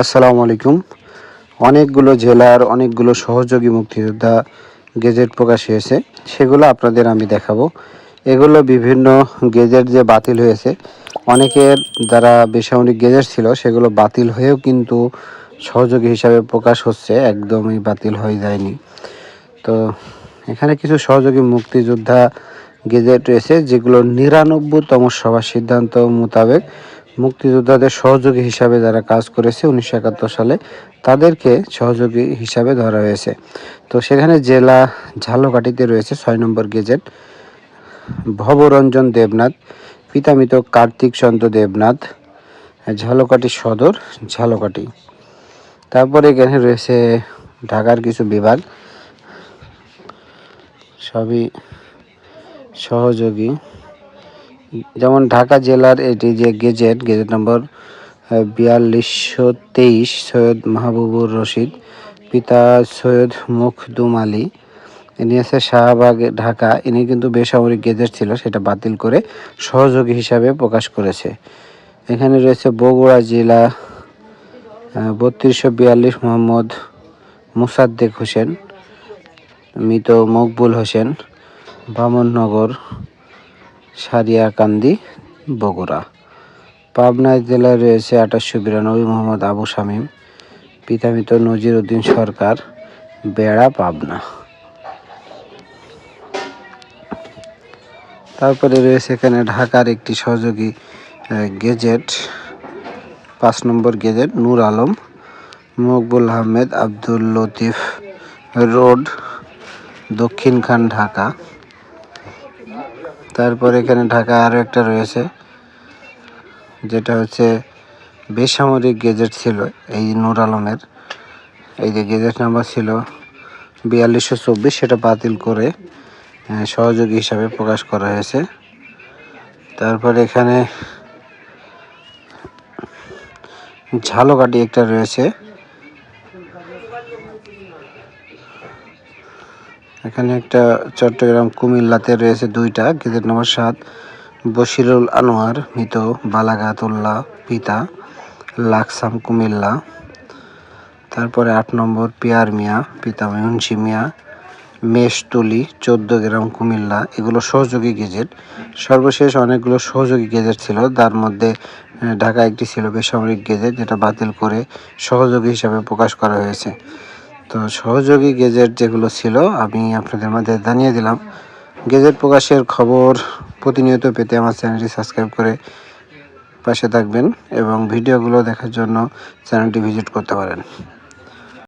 আসসালামু আলাইকুম। অনেকগুলো জেলার অনেকগুলো সহযোগী মুক্তিযোদ্ধা গেজেট প্রকাশ হয়েছে। সেগুলো আপনাদের আমি দেখাবো। এগুলো বিভিন্ন গেজেট যে বাতিল হয়েছে, অনেকের যারা বেসামরিক গেজেট ছিল, সেগুলো বাতিল হয়েও কিন্তু সহযোগী হিসাবে প্রকাশ হচ্ছে, একদমই বাতিল হয়ে যায়নি। তো এখানে কিছু সহযোগী মুক্তিযোদ্ধা গেজেট রয়েছে, যেগুলো নিরানব্বইতম সভা সিদ্ধান্ত মোতাবেক মুক্তিযোদ্ধাদের সহযোগী হিসাবে যারা কাজ করেছে উনিশশো একাত্তর সালে, তাদেরকে সহযোগী হিসাবে ধরা হয়েছে। তো সেখানে জেলা ঝালকাঠিতে রয়েছে ছয় নম্বর গেজেট। ভবরঞ্জন দেবনাথ, পিতামিত কার্তিক চন্দ্র দেবনাথ, ঝালকাঠি সদর ঝালকাঠি। তারপরে এখানে রয়েছে ঢাকার কিছু বিভাগ। সবই সহযোগী। যেমন ঢাকা জেলার এটি যে গেজেট গেজেট নম্বর বিয়াল্লিশশো তেইশ, সৈয়দ মাহবুবুর রশিদ, পিতা সৈয়দ মুখদুম আলী। ইনি আছে শাহবাগ, ঢাকা। ইনি কিন্তু বেসামরিক গেজেট ছিল, সেটা বাতিল করে সহযোগী হিসাবে প্রকাশ করেছে। এখানে রয়েছে বগুড়া জেলা বত্রিশশো বিয়াল্লিশ মোহাম্মদ মুসাদ্দেক হোসেন, মৃত মকবুল হোসেন বামননগর সারিয়াকান্দি, বগুড়া। পাবনা জেলায় রয়েছে আঠাশশো বিরানব্বই মোহাম্মদ আবু শামীম পিতামিত নজির উদ্দিন সরকার, বেড়া, পাবনা। তারপরে রয়েছে এখানে ঢাকার একটি সহযোগী গেজেট, পাঁচ নম্বর গেজেট, নূর আলম, মকবুল আহমেদ আব্দুল লতিফ রোড দক্ষিণখান ঢাকা। তারপর এখানে ঢাকা আরও একটা রয়েছে, যেটা হচ্ছে বেসামরিক গেজেট ছিল এই নূর আলমের। এই যে গেজেট নাম্বার ছিল বিয়াল্লিশশো চব্বিশ, সেটা বাতিল করে সহযোগী হিসাবে প্রকাশ করা হয়েছে। তারপর এখানে ঝালকাঠি একটা রয়েছে। এখানে একটা চট্টগ্রাম কুমিল্লাতে রয়েছে দুইটা, গেজেট নম্বর সাত, বশিরুল আনোয়ার, মৃত বালাগাতুল্লাহ পিতা, লাকসাম কুমিল্লা। তারপরে আট নম্বর পিয়ার মিয়া, পিতা মুন্সি মিয়া মেষতুলি চোদ্দ গ্রাম কুমিল্লা, এগুলো সহযোগী গেজেট। সর্বশেষ অনেকগুলো সহযোগী গেজেট ছিল, তার মধ্যে ঢাকা একটি ছিল বেসামরিক গেজেট, যেটা বাতিল করে সহযোগী হিসাবে প্রকাশ করা হয়েছে। তো সহযোগী গেজেট যেগুলো ছিল, আমি আপনাদের মধ্যে জানিয়ে দিলাম। গেজেট প্রকাশের খবর প্রতিনিয়ত পেতে আমার চ্যানেলটি সাবস্ক্রাইব করে পাশে থাকবেন এবং ভিডিওগুলো দেখার জন্য চ্যানেলটি ভিজিট করতে পারেন।